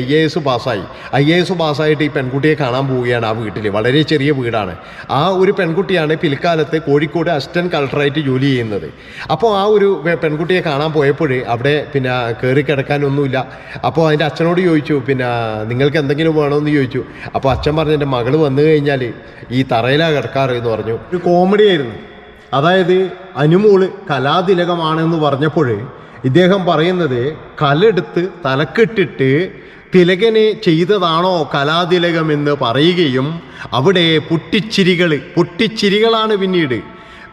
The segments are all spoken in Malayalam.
ഐ എ എസ് പാസ്സായി. ഐ എ എസ് പാസ്സായിട്ട് ഈ പെൺകുട്ടിയെ കാണാൻ പോവുകയാണ് ആ വീട്ടിൽ വളരെ ചെറിയ വീടാണ്. ആ ഒരു പെൺകുട്ടിയാണ് പിൽക്കാലത്ത് കോഴിക്കോട് അസിസ്റ്റന്റ് കളക്ടറായിട്ട് ജോലി ചെയ്യുന്നത്. അപ്പോൾ ആ ഒരു പെൺകുട്ടിയെ കാണാൻ പോയപ്പോൾ അവിടെ പിന്നെ കയറി കിടക്കാനൊന്നുമില്ല. അപ്പോൾ അതിന്റെ അച്ഛനോട് ചോദിച്ചു പിന്നെ നിങ്ങൾക്ക് എന്തെങ്കിലും വേണമെന്ന് ചോദിച്ചു. അപ്പോൾ അച്ഛൻ പറഞ്ഞു എന്റെ മകൾ വന്നു കഴിഞ്ഞാൽ ഈ തറയിലാണ് കിടക്കാറ് എന്ന് പറഞ്ഞു. ഒരു കോമഡി ആയിരുന്നു. അതായത് അനുമോൾ കലാതിലകമാണെന്ന് പറഞ്ഞപ്പോൾ ഇദ്ദേഹം പറയുന്നത് കലെടുത്ത് തലക്കെട്ടിട്ട് തിലകനെ ചെയ്തതാണോ കലാതിലകമെന്ന് പറയുകയും അവിടെ പൊട്ടിച്ചിരികൾ പൊട്ടിച്ചിരികളാണ് പിന്നീട്.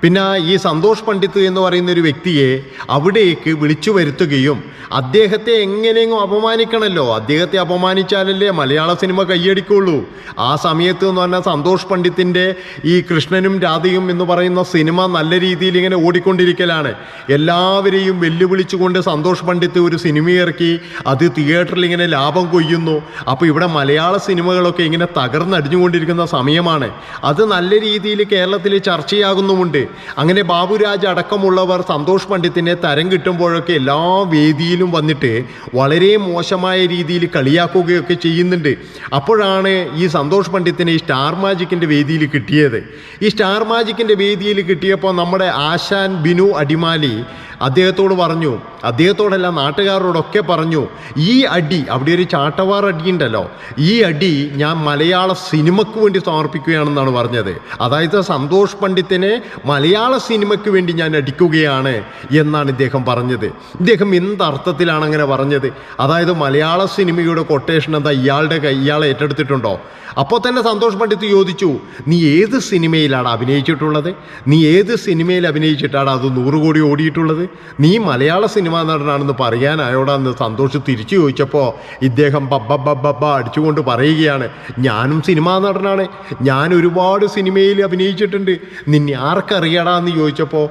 പിന്നെ ഈ സന്തോഷ് പണ്ഡിത്ത് എന്ന് പറയുന്ന ഒരു വ്യക്തിയെ അവിടേക്ക് വിളിച്ചു വരുത്തുകയും അദ്ദേഹത്തെ എങ്ങനെയെങ്കിലും അപമാനിക്കണമല്ലോ അദ്ദേഹത്തെ അപമാനിച്ചാലല്ലേ മലയാള സിനിമ കൈയടിക്കുള്ളൂ ആ സമയത്ത് എന്ന് പറഞ്ഞാൽ സന്തോഷ് പണ്ഡിത്തിന്റെ ഈ കൃഷ്ണനും രാധയും എന്ന് പറയുന്ന സിനിമ നല്ല രീതിയിൽ ഇങ്ങനെ ഓടിക്കൊണ്ടിരിക്കലാണ്. എല്ലാവരെയും വെല്ലുവിളിച്ചുകൊണ്ട് സന്തോഷ് പണ്ഡിത്ത് ഒരു സിനിമ ഇറക്കി അത് തിയേറ്ററിൽ ഇങ്ങനെ ലാഭം കൊയ്യുന്നു. അപ്പോൾ ഇവിടെ മലയാള സിനിമകളൊക്കെ ഇങ്ങനെ തകർന്നടിഞ്ഞുകൊണ്ടിരിക്കുന്ന സമയമാണ്. അത് നല്ല രീതിയിൽ കേരളത്തിൽ ചർച്ചയാകുന്നുമുണ്ട്. അങ്ങനെ ബാബുരാജ് അടക്കമുള്ളവർ സന്തോഷ് പണ്ഡിത്തിനെ തരം കിട്ടുമ്പോഴൊക്കെ എല്ലാ വേദിയിലും വന്നിട്ട് വളരെ മോശമായ രീതിയിൽ കളിയാക്കുകയൊക്കെ ചെയ്യുന്നുണ്ട്. അപ്പോഴാണ് ഈ സന്തോഷ് പണ്ഡിത്തിനെ ഈ സ്റ്റാർ മാജിക്കിന്റെ വേദിയിൽ കിട്ടിയത്. ഈ സ്റ്റാർ മാജിക്കിന്റെ വേദിയിൽ കിട്ടിയപ്പോൾ നമ്മുടെ ആശാൻ ബിനു അടിമാലി അദ്ദേഹത്തോട് പറഞ്ഞു അദ്ദേഹത്തോടല്ല നാട്ടുകാരോടൊക്കെ പറഞ്ഞു ഈ അടി അവിടെ ഒരു ചാട്ടവാർ അടിയുണ്ടല്ലോ ഈ അടി ഞാൻ മലയാള സിനിമയ്ക്ക് വേണ്ടി സമർപ്പിക്കുകയാണെന്നാണ് പറഞ്ഞത്. അതായത് സന്തോഷ് പണ്ഡിത്തിനെ മലയാള സിനിമയ്ക്ക് വേണ്ടി ഞാൻ അടിക്കുകയാണ് എന്നാണ് ഇദ്ദേഹം പറഞ്ഞത്. ഇദ്ദേഹം എന്തർത്ഥത്തിലാണ് അങ്ങനെ പറഞ്ഞത്? അതായത് മലയാള സിനിമയുടെ കൊട്ടേഷൻ എന്താ? ഇയാളുടെ ഇയാളെ ഏറ്റെടുത്തിട്ടുണ്ടോ? അപ്പോൾ തന്നെ സന്തോഷ് പണ്ഡിത്ത് ചോദിച്ചു നീ ഏത് സിനിമയിലാണ് അഭിനയിച്ചിട്ടുള്ളത്? നീ ഏത് സിനിമയിൽ അഭിനയിച്ചിട്ടാണ് അത് നൂറ് കോടി ഓടിയിട്ടുള്ളത്? നീ മലയാള സിനിമാ നടനാണെന്ന് പറയാനായോടാന്ന് സന്തോഷ് തിരിച്ചു ചോദിച്ചപ്പോൾ ഇദ്ദേഹം ബബ്ബ ബബ്ബ അടിച്ചുകൊണ്ട് പറയുകയാണ് ഞാനും സിനിമാ നടനാണ്. ഞാൻ ഒരുപാട് സിനിമയിൽ അഭിനയിച്ചിട്ടുണ്ട്. നിന്നെ ആർക്കറിയടാ? എന്ന് ചോദിച്ചപ്പോൾ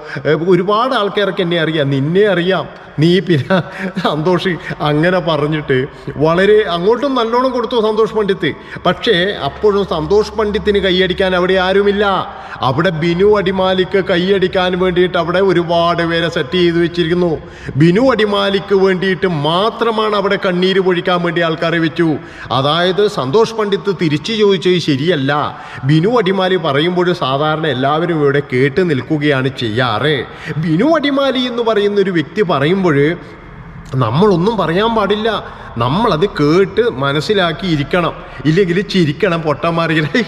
ഒരുപാട് ആൾക്കാർക്ക് എന്നെ അറിയാം. നിന്നെ അറിയാം. നീ പിന്നെ സന്തോഷി അങ്ങനെ പറഞ്ഞിട്ട് വളരെ അങ്ങോട്ടും നല്ലോണം കൊടുത്തു സന്തോഷ് പണ്ഡിത്ത് പക്ഷേ അപ്പോഴും സന്തോഷ് പണ്ഡിത്തിന് കൈയടിക്കാൻ അവിടെ ആരുമില്ല. അവിടെ ബിനു അടിമാലിക്ക് കൈയടിക്കാൻ വേണ്ടിയിട്ട് അവിടെ ഒരുപാട് പേരെ സെറ്റ് ചെയ്ത് വെച്ചിരിക്കുന്നു. ബിനു അടിമാലിക്ക് വേണ്ടിയിട്ട് മാത്രമാണ് അവിടെ കണ്ണീര് പൊഴിക്കാൻ വേണ്ടി ആൾക്കാരെ വെച്ചു. അതായത് സന്തോഷ് പണ്ഡിത്ത് തിരിച്ചു ചോദിച്ചത് ശരിയല്ല. ബിനു അടിമാലി പറയുമ്പോൾ സാധാരണ എല്ലാവരും ഇവിടെ കേട്ട് നിൽക്കുകയാണ് ചെയ്യാറ്. ബിനു അടിമാലി എന്ന് പറയുന്ന ഒരു വ്യക്തി പറയുമ്പോൾ നമ്മളൊന്നും പറയാൻ പാടില്ല. നമ്മളത് കേട്ട് മനസ്സിലാക്കി ഇരിക്കണം ഇല്ലെങ്കിൽ ചിരിക്കണം പൊട്ടന്മാരിങ്ങനെ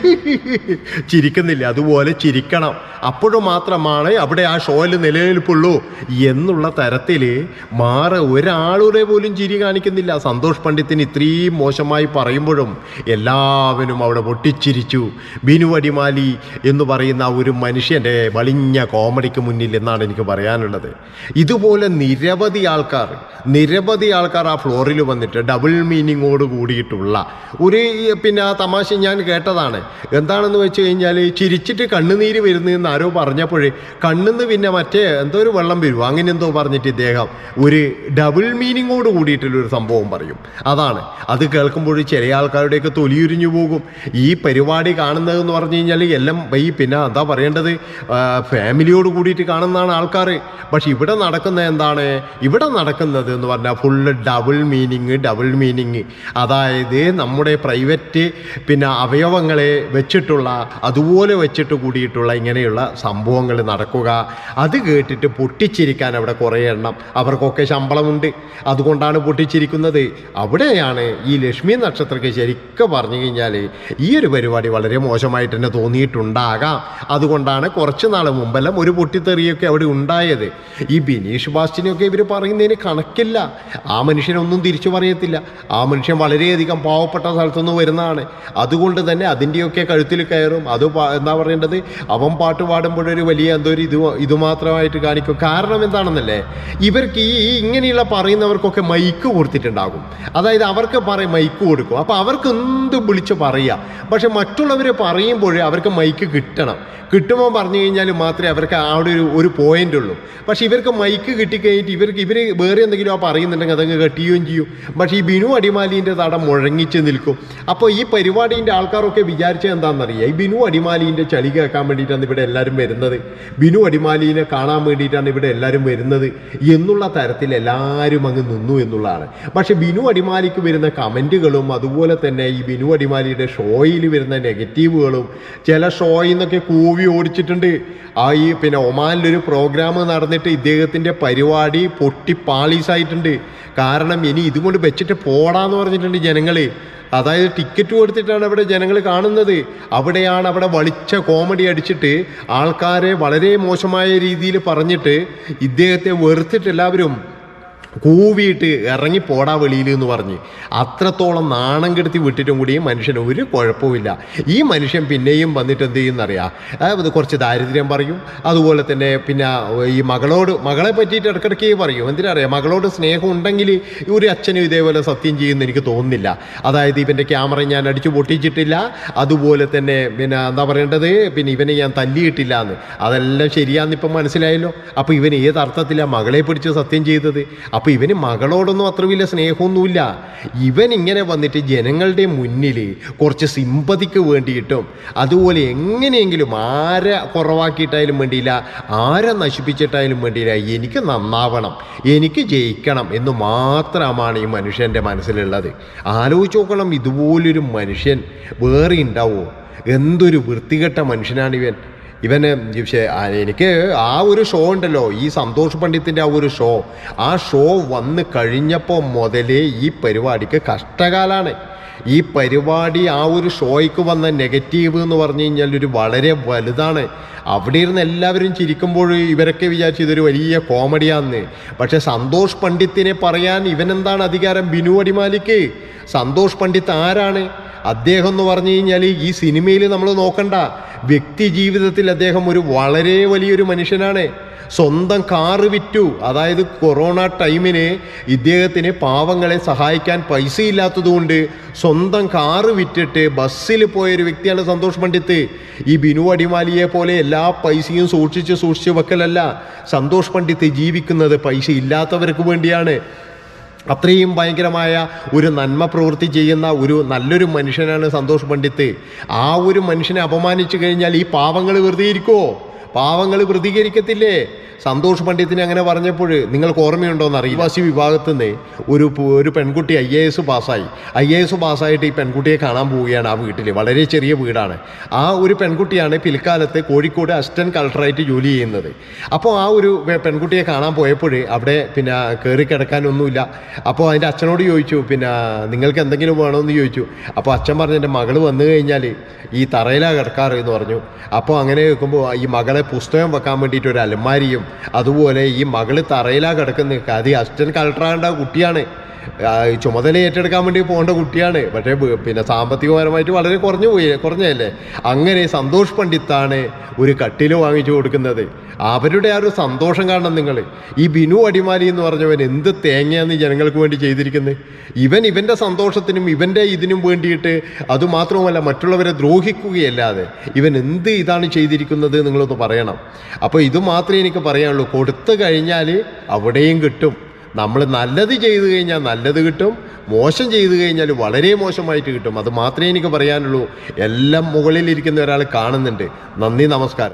ചിരിക്കുന്നില്ല അതുപോലെ ചിരിക്കണം. അപ്പോഴും മാത്രമാണ് അവിടെ ആ ഷോയിൽ നിലനിൽപ്പുള്ളൂ എന്നുള്ള തരത്തിൽ മാറ ഒരാളുടെ പോലും ചിരി കാണിക്കുന്നില്ല. സന്തോഷ് പണ്ഡിത്തിന് ഇത്രയും മോശമായി പറയുമ്പോഴും എല്ലാവരും അവിടെ പൊട്ടിച്ചിരിച്ചു. ബിനു അടിമാലി എന്ന് പറയുന്ന ഒരു മനുഷ്യന്റെ വളിഞ്ഞ കോമഡിക്ക് മുന്നിൽ എന്നാണ് എനിക്ക് പറയാനുള്ളത്. ഇതുപോലെ നിരവധി ആൾക്കാർ നിരവധി ആൾക്കാർ ആ ഫ്ലോറിൽ വന്നിട്ട് ഡബിൾ മീനിങ്ങോട് കൂടിയിട്ടുള്ള ഒരു പിന്നെ ആ തമാശ ഞാൻ കേട്ടതാണ്. എന്താണെന്ന് വെച്ച് കഴിഞ്ഞാൽ ചിരിച്ചിട്ട് കണ്ണുനീര് വരുന്നതെന്ന് ആരോ പറഞ്ഞപ്പോഴേ കണ്ണിന്ന് പിന്നെ മറ്റേ എന്തോ ഒരു വെള്ളം വരും അങ്ങനെ എന്തോ പറഞ്ഞിട്ട് ഇദ്ദേഹം ഒരു ഡബിൾ മീനിങ്ങോട് കൂടിയിട്ടുള്ള ഒരു സംഭവം പറയും. അതാണ്. അത് കേൾക്കുമ്പോൾ ചില ആൾക്കാരുടെയൊക്കെ തൊലിയുരിഞ്ഞു പോകും. ഈ പരിപാടി കാണുന്നതെന്ന് പറഞ്ഞു കഴിഞ്ഞാൽ എല്ലാം ഈ പിന്നെ എന്താ പറയേണ്ടത്? ഫാമിലിയോട് കൂടിയിട്ട് കാണുന്നതാണ് ആൾക്കാർ. പക്ഷെ ഇവിടെ നടക്കുന്നത് എന്താണ്? ഇവിടെ നടക്കുന്നത് എന്ന് പറഞ്ഞാൽ full double meaning double meaning അതായത് നമ്മുടെ പ്രൈവറ്റ് പിന്നെ അവയവങ്ങളെ വെച്ചിട്ടുള്ള അതുപോലെ വെച്ചിട്ട് കൂടിയിട്ടുള്ള ഇങ്ങനെയുള്ള സംഭവങ്ങൾ നടക്കുക. അത് കേട്ടിട്ട് പൊട്ടിച്ചിരിക്കാൻ അവിടെ കുറേ എണ്ണം. അവർക്കൊക്കെ ശമ്പളമുണ്ട്. അതുകൊണ്ടാണ് പൊട്ടിച്ചിരിക്കുന്നത്. അവിടെയാണ് ഈ ലക്ഷ്മി നക്ഷത്രക്ക് ശരിക്കും പറഞ്ഞു കഴിഞ്ഞാൽ ഈ ഒരു പരിപാടി വളരെ മോശമായിട്ട് തന്നെ തോന്നിയിട്ടുണ്ടാകാം. അതുകൊണ്ടാണ് കുറച്ച് നാൾ മുമ്പെല്ലാം ഒരു പൊട്ടിത്തെറിയൊക്കെ അവിടെ ഉണ്ടായത്. ഈ ബിനീഷ് ബാസ്റ്റിനെയൊക്കെ ഇവർ പറയുന്നതിന് കണക്കില്ല. ആ മനുഷ്യനൊന്നും തിരിച്ചു പറയത്തില്ല ആ മനുഷ്യൻ വളരെയധികം പാവപ്പെട്ട സ്ഥലത്തുനിന്ന് വരുന്നതാണ്. അതുകൊണ്ട് തന്നെ അതിന്റെയൊക്കെ കഴുത്തിൽ കയറും. അത് എന്താ പറയേണ്ടത്? അവൻ പാട്ട് പാടുമ്പോഴൊരു വലിയ എന്തോ ഒരു ഇത് ഇത് മാത്രമായിട്ട് കാണിക്കും. കാരണം എന്താണെന്നല്ലേ? ഇവർക്ക് ഈ ഇങ്ങനെയുള്ള പറയുന്നവർക്കൊക്കെ മൈക്ക് കൊടുത്തിട്ടുണ്ടാകും. അതായത് അവർക്ക് പറയും മൈക്ക് കൊടുക്കും. അപ്പോൾ അവർക്ക് എന്ത് വിളിച്ച് പറയുക പക്ഷെ മറ്റുള്ളവർ പറയുമ്പോൾ അവർക്ക് മൈക്ക് കിട്ടണം. കിട്ടുമ്പോൾ പറഞ്ഞു കഴിഞ്ഞാൽ മാത്രമേ അവർക്ക് അവിടെ ഒരു ഒരു പോയിന്റ് ഉള്ളൂ പക്ഷെ ഇവർക്ക് മൈക്ക് കിട്ടിക്കഴിഞ്ഞിട്ട് ഇവർക്ക് ഇവർ വേറെ എന്തെങ്കിലും ആ പറയുന്നുണ്ടെങ്കിൽ അതങ്ങ് കെട്ടിയുകയും ചെയ്യും. പക്ഷേ ഈ ബിനു അടിമാലിന്റെ തട മുഴങ്ങിച്ച് നിൽക്കും. അപ്പോൾ ഈ പരിപാടീന്റെ ആൾക്കാരൊക്കെ വിചാരിച്ചത് എന്താണെന്നറിയാം? ഈ ബിനു അടിമാലിന്റെ ചളി കേൾക്കാൻ വേണ്ടിയിട്ടാണ് ഇവിടെ എല്ലാവരും വരുന്നത്. ബിനു അടിമാലിനെ കാണാൻ വേണ്ടിയിട്ടാണ് ഇവിടെ എല്ലാവരും വരുന്നത് എന്നുള്ള തരത്തിൽ എല്ലാവരും അങ്ങ് നിന്നു എന്നുള്ളതാണ്. പക്ഷേ ബിനു അടിമാലിക്ക് വരുന്ന കമന്റുകളും അതുപോലെ തന്നെ ഈ ബിനു അടിമാലിയുടെ ഷോയിൽ വരുന്ന നെഗറ്റീവുകളും ചില ഷോയിൽ നിന്നൊക്കെ കൂവി ഓടിച്ചിട്ടുണ്ട്. ആ ഈ പിന്നെ ഒമാനിലൊരു പ്രോഗ്രാം നടന്നിട്ട് ഇദ്ദേഹത്തിന്റെ പരിപാടി പൊട്ടി പാളീസായിട്ടുണ്ട് കാരണം ഇനി ഇതുകൊണ്ട് വെച്ചിട്ട് പോടാന്ന് പറഞ്ഞിട്ടുണ്ട് ജനങ്ങൾ അതായത് ടിക്കറ്റ് കൊടുത്തിട്ടാണ് അവിടെ ജനങ്ങൾ കാണുന്നത്. അവിടെയാണ് അവിടെ വളിച്ച കോമഡി അടിച്ചിട്ട് ആൾക്കാരെ വളരെ മോശമായ രീതിയിൽ പറഞ്ഞിട്ട് ഇദ്ദേഹത്തെ വെറുത്തിട്ട് എല്ലാവരും കൂവിയിട്ട് ഇറങ്ങി പോടാ വെളിയിൽ എന്ന് പറഞ്ഞ്. അത്രത്തോളം നാണം കെടുത്തി വിട്ടിട്ടും കൂടി മനുഷ്യന് ഒരു കുഴപ്പമില്ല ഈ മനുഷ്യൻ പിന്നെയും വന്നിട്ട് എന്ത് ചെയ്യുന്നറിയാം? കുറച്ച് ദാരിദ്ര്യം പറയും. അതുപോലെ തന്നെ പിന്നെ ഈ മകളോട് മകളെ പറ്റിയിട്ട് ഇടയ്ക്കിടയ്ക്ക് പറയും. എന്തിനറിയാം? മകളോട് സ്നേഹം ഉണ്ടെങ്കിൽ ഒരു അച്ഛനും ഇതേപോലെ സത്യം ചെയ്യുമെന്ന് എനിക്ക് തോന്നുന്നില്ല. അതായത് ഇവന്റെ ക്യാമറ ഞാൻ അടിച്ചു പൊട്ടിച്ചിട്ടില്ല. അതുപോലെ തന്നെ പിന്നെ എന്താ പറയേണ്ടത്? പിന്നെ ഇവനെ ഞാൻ തല്ലിയിട്ടില്ല എന്ന്. അതെല്ലാം ശരിയാന്ന് ഇപ്പം മനസ്സിലായല്ലോ. അപ്പോൾ ഇവൻ ഏത് അർത്ഥത്തിലാണ് മകളെ പിടിച്ച് സത്യം ചെയ്തത്? അപ്പോൾ ഇവന് മകളോടൊന്നും അത്ര വലിയ സ്നേഹമൊന്നുമില്ല. ഇവൻ ഇങ്ങനെ വന്നിട്ട് ജനങ്ങളുടെ മുന്നിൽ കുറച്ച് സിമ്പതിക്ക് വേണ്ടിയിട്ടും അതുപോലെ എങ്ങനെയെങ്കിലും ആരെ കുറവാക്കിയിട്ടായാലും വേണ്ടിയില്ല ആരെ നശിപ്പിച്ചിട്ടായാലും വേണ്ടിയില്ല എനിക്ക് നന്നാവണം എനിക്ക് ജയിക്കണം എന്ന് മാത്രമാണ് ഈ മനുഷ്യന്റെ മനസ്സിലുള്ളത്. ആലോചിച്ച് നോക്കണം ഇതുപോലൊരു മനുഷ്യൻ വേറെ ഉണ്ടാവുമോ എന്തൊരു വൃത്തികെട്ട മനുഷ്യനാണ് ഇവൻ ഇവന് പക്ഷേ എനിക്ക് ആ ഒരു ഷോ ഉണ്ടല്ലോ ഈ സന്തോഷ് പണ്ഡിത്തിന്റെ ആ ഒരു ഷോ ആ ഷോ വന്ന് കഴിഞ്ഞപ്പോൾ മുതലേ ഈ പരിപാടിക്ക് കഷ്ടകാലാണ്. ഈ പരിപാടി ആ ഒരു ഷോയ്ക്ക് വന്ന നെഗറ്റീവ് എന്ന് പറഞ്ഞു കഴിഞ്ഞാൽ ഒരു വളരെ വലുതാണ്. അവിടെ ഇരുന്ന് എല്ലാവരും ചിരിക്കുമ്പോൾ ഇവരൊക്കെ വിചാരിച്ചു ഇതൊരു വലിയ കോമഡിയാന്ന്. പക്ഷെ സന്തോഷ് പണ്ഡിത്തിനെ പറയാൻ ഇവനെന്താണ് അധികാരം? ബിനു അടിമാലിക്ക്. സന്തോഷ് പണ്ഡിത്ത് ആരാണ്? അദ്ദേഹം എന്ന് പറഞ്ഞു കഴിഞ്ഞാൽ ഈ സിനിമയിൽ നമ്മൾ നോക്കണ്ട. വ്യക്തി ജീവിതത്തിൽ അദ്ദേഹം ഒരു വളരെ വലിയൊരു മനുഷ്യനാണ്. സ്വന്തം കാറ് വിറ്റു. അതായത് കൊറോണ ടൈമിന് ഇദ്ദേഹത്തിന് പാവങ്ങളെ സഹായിക്കാൻ പൈസ ഇല്ലാത്തതുകൊണ്ട് സ്വന്തം കാറ് വിറ്റിട്ട് ബസ്സിൽ പോയൊരു വ്യക്തിയാണ് സന്തോഷ് പണ്ഡിത്ത് ഈ ബിനു അടിമാലിയെ പോലെ എല്ലാ പൈസയും സൂക്ഷിച്ച് സൂക്ഷിച്ച് വെക്കലല്ല. സന്തോഷ് പണ്ഡിത്ത് ജീവിക്കുന്നത് പൈസ ഇല്ലാത്തവർക്ക് വേണ്ടിയാണ്. അത്രയും ഭയങ്കരമായ ഒരു നന്മ പ്രവൃത്തി ചെയ്യുന്ന ഒരു നല്ലൊരു മനുഷ്യനാണ് സന്തോഷ് പണ്ഡിത്ത് ആ ഒരു മനുഷ്യനെ അപമാനിച്ചു കഴിഞ്ഞാൽ ഈ പാവങ്ങൾ വെറുതെ ഇരിക്കുമോ പാവങ്ങൾ പ്രതികരിക്കത്തില്ലേ? സന്തോഷ് പണ്ഡിത്തിനെ അങ്ങനെ പറഞ്ഞപ്പോൾ നിങ്ങൾക്ക് ഓർമ്മയുണ്ടോ എന്ന് അറിയാസി വിഭാഗത്തിൽ നിന്ന് ഒരു ഒരു പെൺകുട്ടി ഐ എ എസ് പാസ്സായി. ഐ എ എസ് പാസ്സായിട്ട് ഈ പെൺകുട്ടിയെ കാണാൻ പോവുകയാണ് ആ വീട്ടിൽ വളരെ ചെറിയ വീടാണ്. ആ ഒരു പെൺകുട്ടിയാണ് പിൽക്കാലത്ത് കോഴിക്കോട് അസിസ്റ്റന്റ് കളക്ടറായിട്ട് ജോലി ചെയ്യുന്നത്. അപ്പോൾ ആ ഒരു പെൺകുട്ടിയെ കാണാൻ പോയപ്പോൾ അവിടെ പിന്നെ കയറി കിടക്കാനൊന്നുമില്ല. അപ്പോൾ അതിന്റെ അച്ഛനോട് ചോദിച്ചു പിന്നെ നിങ്ങൾക്ക് എന്തെങ്കിലും വേണമെന്ന് ചോദിച്ചു. അപ്പോൾ അച്ഛൻ പറഞ്ഞു എന്റെ മകൾ വന്നു കഴിഞ്ഞാൽ ഈ തറയിലാണ് കിടക്കാറ് എന്ന് പറഞ്ഞു. അപ്പോൾ അങ്ങനെ വെക്കുമ്പോൾ ഈ മകളെ പുസ്തകം വെക്കാൻ വേണ്ടിയിട്ട് ഒരു അലമാരിയും അതുപോലെ ഈ മകൾ തറയിലാണ് കിടക്കുന്നത് അത് അസിസ്റ്റന്റ് കളക്ടറാകേണ്ട കുട്ടിയാണ്. ചുമതല ഏറ്റെടുക്കാൻ വേണ്ടി പോകേണ്ട കുട്ടിയാണ്. പക്ഷേ പിന്നെ സാമ്പത്തികപരമായിട്ട് വളരെ കുറഞ്ഞു പോയി കുറഞ്ഞല്ലേ അങ്ങനെ സന്തോഷ് പണ്ഡിത്താണ് ഒരു കട്ടിൽ വാങ്ങിച്ചു കൊടുക്കുന്നത്. അവരുടെ ആ ഒരു സന്തോഷം കാണണം നിങ്ങൾ ഈ ബിനു അടിമാലി എന്ന് പറഞ്ഞവൻ എന്ത് തേങ്ങയാന്ന് ജനങ്ങൾക്ക് വേണ്ടി ചെയ്തിരിക്കുന്നത് ഇവൻ ഇവന്റെ സന്തോഷത്തിനും ഇവന്റെ ഇതിനും വേണ്ടിയിട്ട് അതുമാത്രവുമല്ല മറ്റുള്ളവരെ ദ്രോഹിക്കുകയല്ലാതെ ഇവൻ എന്ത് ഇതാണ് ചെയ്തിരിക്കുന്നത് നിങ്ങളൊന്ന് പറയണം. അപ്പോൾ ഇത് മാത്രമേ എനിക്ക് പറയാനുള്ളൂ. കൊടുത്തു കഴിഞ്ഞാൽ അവിടെയും കിട്ടും. നമ്മൾ നല്ലത് ചെയ്തു കഴിഞ്ഞാൽ നല്ലത് കിട്ടും. മോശം ചെയ്തു കഴിഞ്ഞാൽ വളരെ മോശമായിട്ട് കിട്ടും. അത് മാത്രമേ എനിക്ക് പറയാനുള്ളൂ. എല്ലാം മുകളിലിരിക്കുന്ന ഒരാൾ കാണുന്നുണ്ട്. നന്ദി നമസ്കാരം.